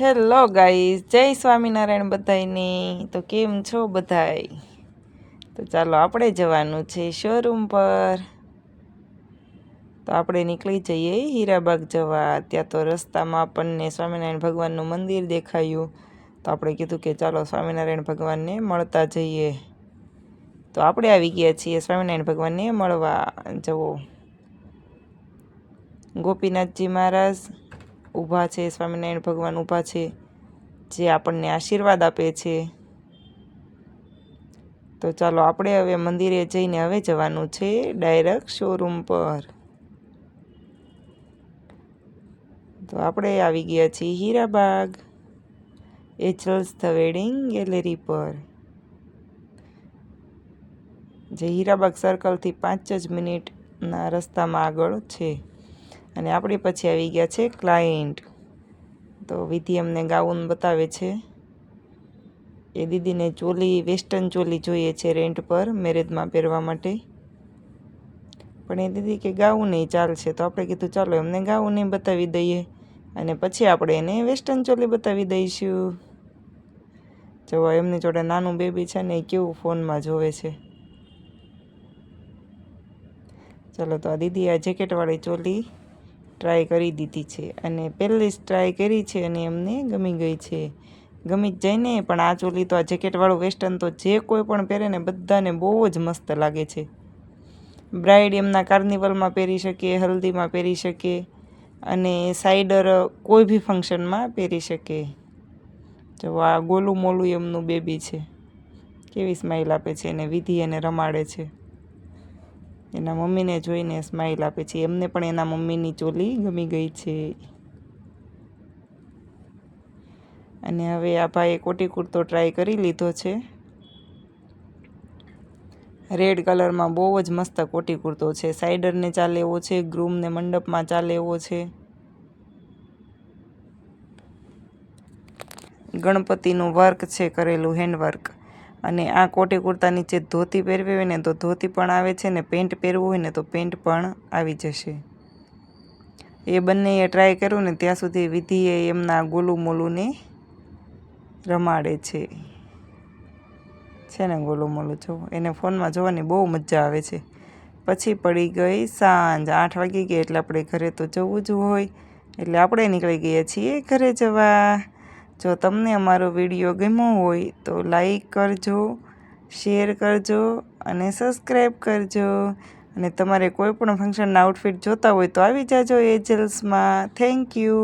Hello guys જય સ્વામિનારાયણ બધાયને. તો કેમ છો બધાય? તો ચાલો, આપણે જવાનું છે શોરૂમ પર. તો આપણે નીકળી જઈએ હીરાબાગ જવા. ત્યાં તો રસ્તામાં આપણને સ્વામિનારાયણ ભગવાનનું મંદિર દેખાયું. તો આપણે કીધું કે ચાલો, સ્વામિનારાયણ ભગવાનને મળતા જઈએ. તો આપણે આવી ગયા છીએ સ્વામિનારાયણ ભગવાનને મળવા. જવો ગોપીનાથજી મહારાજ ઊભા છે, સ્વામિનારાયણ ભગવાન ઊભા છે, જે આપણને આશીર્વાદ આપે છે. તો ચાલો આપણે હવે મંદિરે જઈને હવે જવાનું છે ડાયરેક્ટ શોરૂમ પર. તો આપણે આવી ગયા છીએ હીરાબાગ એચલ્સ ધ વેડિંગ ગેલેરી પર. જે હીરાબાગ સર્કલથી પાંચ જ મિનિટના રસ્તામાં આગળ છે. અને આપણે પછી આવી ગયા છે ક્લાયન્ટ તો વિધિ અમને ગાઉન બતાવે છે. એ દીદીને ચોલી વેસ્ટર્ન ચોલી જોઈએ છે રેન્ટ પર મેરેજમાં પહેરવા માટે. પણ એ દીદી કે ગાઉન નહીં ચાલશે. તો આપણે કીધું, ચાલો એમને ગાઉન નહીં બતાવી દઈએ અને પછી આપણે એને વેસ્ટર્ન ચોલી બતાવી દઈશું. જોવા એમની જોડે નાનું બેબી છે ને એ કેવું ફોનમાં જોવે છે. ચાલો તો આ દીદી આ જેકેટવાળી ચોલી ટ્રાય કરી દીધી છે અને પહેલી જ ટ્રાય કરી છે અને એમને ગમી ગઈ છે. ગમી જ જાય પણ આ ચોલી તો આ જેકેટવાળું વેસ્ટર્ન તો જે કોઈ પણ પહેરે ને બધાને બહુ જ મસ્ત લાગે છે. બ્રાઇડ એમના કાર્નિવલમાં પહેરી શકે, હલ્દીમાં પહેરી શકે અને સાઇડર કોઈ બી ફંક્શનમાં પહેરી શકે. જો આ ગોલું મોલું એમનું બેબી છે. કેવી સ્માઇલ આપે છે અને વિધિ એને રમાડે છે. એના મમ્મીને જોઈને સ્માઇલ આપે છે. એમને પણ એના મમ્મીની ચોલી ગમી ગઈ છે. અને હવે આ ભાઈએ કોટી કુર્તો ટ્રાય કરી લીધો છે. રેડ કલરમાં બહુ જ મસ્ત કોટી કુર્તો છે. સાઈડરને ચાલે એવો છે ગ્રૂમને મંડપમાં ચાલે એવો છે. ગણપતિનું વર્ક છે, કરેલું હેન્ડવર્ક અને આ કોટી કુર્તા નીચે ધોતી પહેરવી હોય ને તો ધોતી પણ આવે છે ને પેન્ટ પહેરવું હોય ને તો પેન્ટ પણ આવી જશે. એ બંનેએ ટ્રાય કર્યું ને ત્યાં સુધી વિધિએ એમના ગોલું રમાડે છે. છે ને ગોલું મોલું જો, એને ફોનમાં જોવાની બહુ મજા આવે છે. પછી પડી ગઈ સાંજ, આઠ વાગી ગઈ એટલે આપણે ઘરે તો જવું જ હોય. એટલે આપણે નીકળી ગયા છીએ ઘરે જવા. જો તમને અમારો વીડિયો ગમ્યો હોય તો લાઈક કરજો, શેર કરજો અને સબસ્ક્રાઈબ કરજો. અને તમારે કોઈ પણ ફંક્શનના આઉટફિટ જોતા હોય તો આવી જાજો એજલ્સમાં થેન્ક યુ